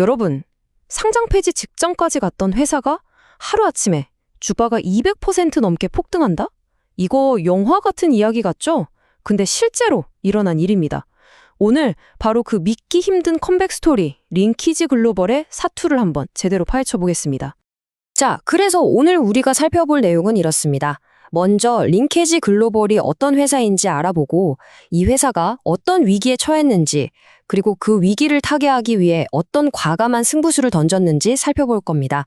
여러분, 상장 폐지 직전까지 갔던 회사가 하루아침에 주가가 200% 넘게 폭등한다? 이거 영화 같은 이야기 같죠? 근데 실제로 일어난 일입니다. 오늘 바로 그 믿기 힘든 컴백 스토리, 링키지 글로벌의 사투를 한번 제대로 파헤쳐 보겠습니다. 자, 그래서 오늘 우리가 살펴볼 내용은 이렇습니다. 먼저 링케지 글로벌이 어떤 회사인지 알아보고 이 회사가 어떤 위기에 처했는지 그리고 그 위기를 타개하기 위해 어떤 과감한 승부수를 던졌는지 살펴볼 겁니다.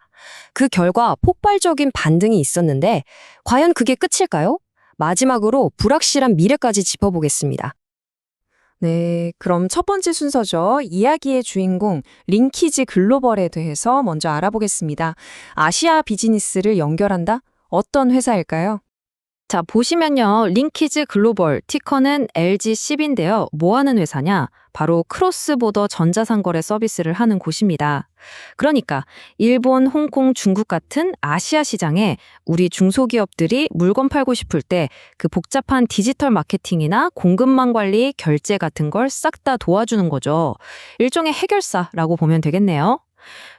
그 결과 폭발적인 반등이 있었는데 과연 그게 끝일까요? 마지막으로 불확실한 미래까지 짚어보겠습니다. 네, 그럼 첫 번째 순서죠. 이야기의 주인공 링키지 글로벌에 대해서 먼저 알아보겠습니다. 아시아 비즈니스를 연결한다? 어떤 회사일까요? 자, 보시면요. 링키즈 글로벌 티커는 LG10인데요. 뭐 하는 회사냐? 바로 크로스보더 전자상거래 서비스를 하는 곳입니다. 그러니까 일본, 홍콩, 중국 같은 아시아 시장에 우리 중소기업들이 물건 팔고 싶을 때 그 복잡한 디지털 마케팅이나 공급망 관리, 결제 같은 걸 싹 다 도와주는 거죠. 일종의 해결사라고 보면 되겠네요.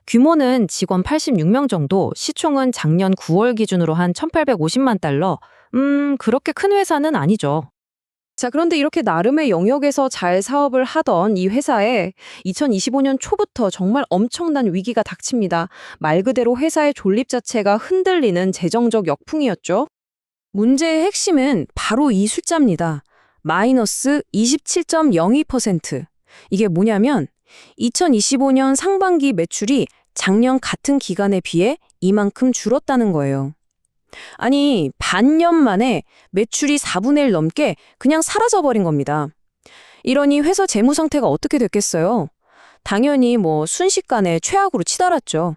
규모는 직원 86명 정도, 시총은 작년 9월 기준으로 한 1,850만 달러, 음, 그렇게 큰 회사는 아니죠. 자, 그런데 이렇게 나름의 영역에서 잘 사업을 하던 이 회사에 2025년 초부터 정말 엄청난 위기가 닥칩니다. 말 그대로 회사의 존립 자체가 흔들리는 재정적 역풍이었죠. 문제의 핵심은 바로 이 숫자입니다. 마이너스 27.02%. 이게 뭐냐면 2025년 상반기 매출이 작년 같은 기간에 비해 이만큼 줄었다는 거예요. 아니, 반년 만에 매출이 4분의 1 넘게 그냥 사라져버린 겁니다. 이러니 회사 재무 상태가 어떻게 됐겠어요? 당연히 뭐 순식간에 최악으로 치달았죠.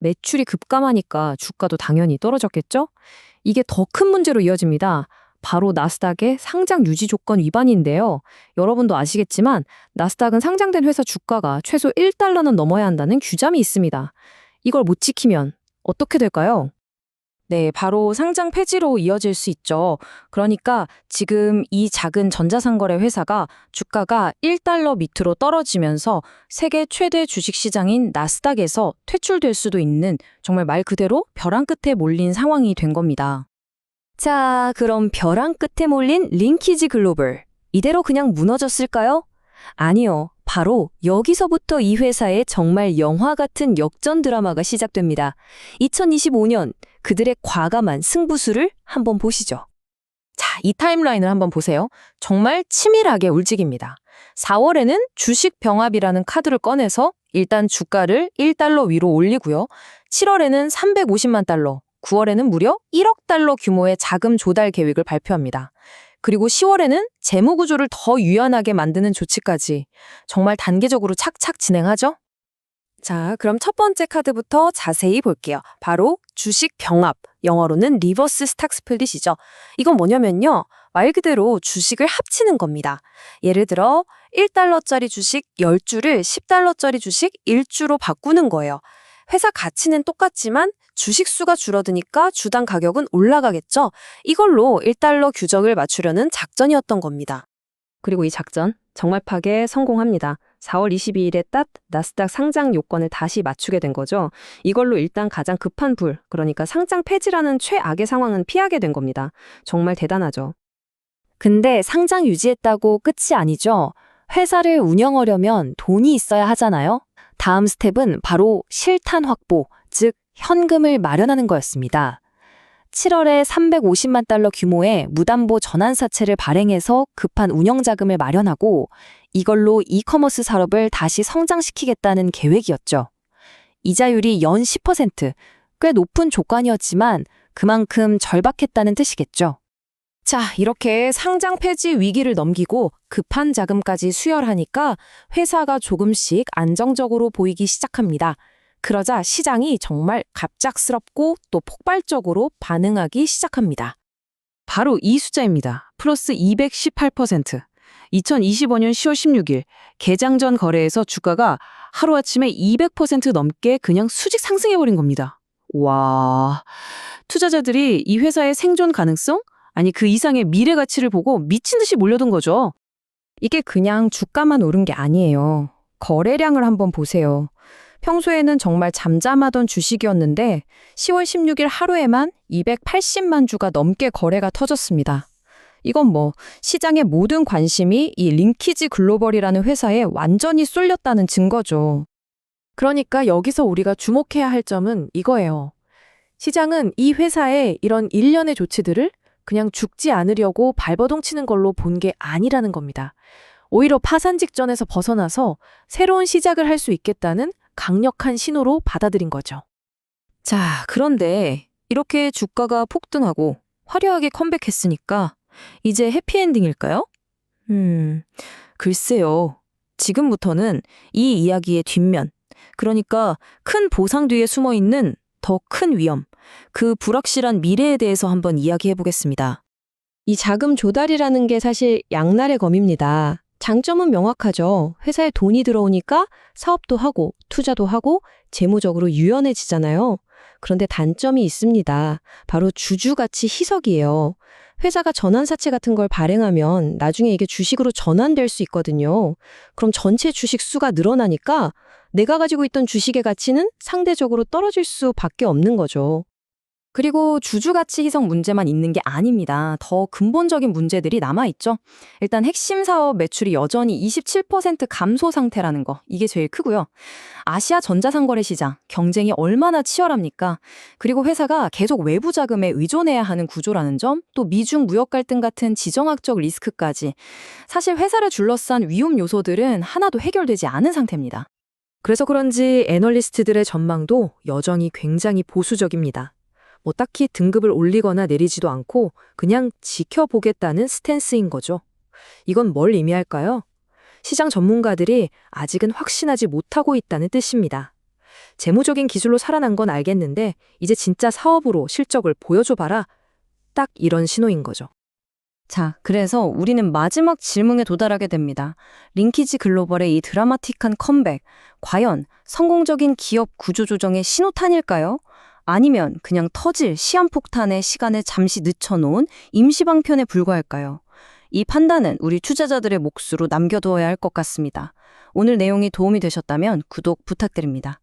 매출이 급감하니까 주가도 당연히 떨어졌겠죠? 이게 더 큰 문제로 이어집니다. 바로 나스닥의 상장 유지 조건 위반인데요. 여러분도 아시겠지만 나스닥은 상장된 회사 주가가 최소 1달러는 넘어야 한다는 규정이 있습니다. 이걸 못 지키면 어떻게 될까요? 네, 바로 상장 폐지로 이어질 수 있죠. 그러니까 지금 이 작은 전자상거래 회사가 주가가 1달러 밑으로 떨어지면서 세계 최대 주식시장인 나스닥에서 퇴출될 수도 있는 정말 말 그대로 벼랑 끝에 몰린 상황이 된 겁니다. 자, 그럼 벼랑 끝에 몰린 링키지 글로벌. 이대로 그냥 무너졌을까요? 아니요. 바로 여기서부터 이 회사의 정말 영화 같은 역전 드라마가 시작됩니다. 2025년 그들의 과감한 승부수를 한번 보시죠. 자, 이 타임라인을 한번 보세요. 정말 치밀하게 울직입니다. 4월에는 주식 병합이라는 카드를 꺼내서 일단 주가를 1달러 위로 올리고요. 7월에는 350만 달러, 9월에는 무려 1억 달러 규모의 자금 조달 계획을 발표합니다. 그리고 10월에는 재무 구조를 더 유연하게 만드는 조치까지 정말 단계적으로 착착 진행하죠. 자, 그럼 첫 번째 카드부터 자세히 볼게요. 바로 주식 병합, 영어로는 리버스 스탁 스플릿이죠. 이건 뭐냐면요. 말 그대로 주식을 합치는 겁니다. 예를 들어 1달러짜리 주식 10주를 10달러짜리 주식 1주로 바꾸는 거예요. 회사 가치는 똑같지만 주식 수가 줄어드니까 주당 가격은 올라가겠죠. 이걸로 1달러 규정을 맞추려는 작전이었던 겁니다. 그리고 이 작전 정말 파게 성공합니다. 4월 22일에 딱 나스닥 상장 요건을 다시 맞추게 된 거죠. 이걸로 일단 가장 급한 불, 그러니까 상장 폐지라는 최악의 상황은 피하게 된 겁니다. 정말 대단하죠. 근데 상장 유지했다고 끝이 아니죠. 회사를 운영하려면 돈이 있어야 하잖아요. 다음 스텝은 바로 실탄 확보, 즉 현금을 마련하는 거였습니다. 7월에 350만 달러 규모의 무담보 전환사채를 발행해서 급한 운영 자금을 마련하고 이걸로 이커머스 산업을 다시 성장시키겠다는 계획이었죠. 이자율이 연 10%, 꽤 높은 조건이었지만 그만큼 절박했다는 뜻이겠죠. 자, 이렇게 상장 폐지 위기를 넘기고 급한 자금까지 수혈하니까 회사가 조금씩 안정적으로 보이기 시작합니다. 그러자 시장이 정말 갑작스럽고 또 폭발적으로 반응하기 시작합니다. 바로 이 숫자입니다. 플러스 218%. 2025년 10월 16일 개장 전 거래에서 주가가 하루아침에 200% 넘게 그냥 수직 상승해버린 겁니다. 와, 투자자들이 이 회사의 생존 가능성? 아니 그 이상의 미래 가치를 보고 미친 듯이 몰려든 거죠. 이게 그냥 주가만 오른 게 아니에요. 거래량을 한번 보세요. 평소에는 정말 잠잠하던 주식이었는데 10월 16일 하루에만 280만 주가 넘게 거래가 터졌습니다. 이건 뭐 시장의 모든 관심이 이 링키지 글로벌이라는 회사에 완전히 쏠렸다는 증거죠. 그러니까 여기서 우리가 주목해야 할 점은 이거예요. 시장은 이 회사의 이런 일련의 조치들을 그냥 죽지 않으려고 발버둥 치는 걸로 본 게 아니라는 겁니다. 오히려 파산 직전에서 벗어나서 새로운 시작을 할 수 있겠다는 강력한 신호로 받아들인 거죠. 자, 그런데 이렇게 주가가 폭등하고 화려하게 컴백했으니까 이제 해피엔딩일까요? 음, 글쎄요. 지금부터는 이 이야기의 뒷면, 그러니까 큰 보상 뒤에 숨어 있는 더 큰 위험, 그 불확실한 미래에 대해서 한번 이야기해 보겠습니다. 이 자금 조달이라는 게 사실 양날의 검입니다. 장점은 명확하죠. 회사에 돈이 들어오니까 사업도 하고 투자도 하고 재무적으로 유연해지잖아요. 그런데 단점이 있습니다. 바로 주주가치 희석이에요. 회사가 전환사채 같은 걸 발행하면 나중에 이게 주식으로 전환될 수 있거든요. 그럼 전체 주식 수가 늘어나니까 내가 가지고 있던 주식의 가치는 상대적으로 떨어질 수밖에 없는 거죠. 그리고 주주가치 희석 문제만 있는 게 아닙니다. 더 근본적인 문제들이 남아있죠. 일단 핵심 사업 매출이 여전히 27% 감소 상태라는 거, 이게 제일 크고요. 아시아 전자상거래 시장, 경쟁이 얼마나 치열합니까? 그리고 회사가 계속 외부 자금에 의존해야 하는 구조라는 점, 또 미중 무역 갈등 같은 지정학적 리스크까지. 사실 회사를 둘러싼 위험 요소들은 하나도 해결되지 않은 상태입니다. 그래서 그런지 애널리스트들의 전망도 여전히 굉장히 보수적입니다. 뭐 딱히 등급을 올리거나 내리지도 않고 그냥 지켜보겠다는 스탠스인 거죠. 이건 뭘 의미할까요? 시장 전문가들이 아직은 확신하지 못하고 있다는 뜻입니다. 재무적인 기술로 살아난 건 알겠는데 이제 진짜 사업으로 실적을 보여줘봐라. 딱 이런 신호인 거죠. 자, 그래서 우리는 마지막 질문에 도달하게 됩니다. 링키지 글로벌의 이 드라마틱한 컴백, 과연 성공적인 기업 구조조정의 신호탄일까요? 아니면 그냥 터질 시한폭탄의 시간을 잠시 늦춰놓은 임시방편에 불과할까요? 이 판단은 우리 투자자들의 몫으로 남겨두어야 할 것 같습니다. 오늘 내용이 도움이 되셨다면 구독 부탁드립니다.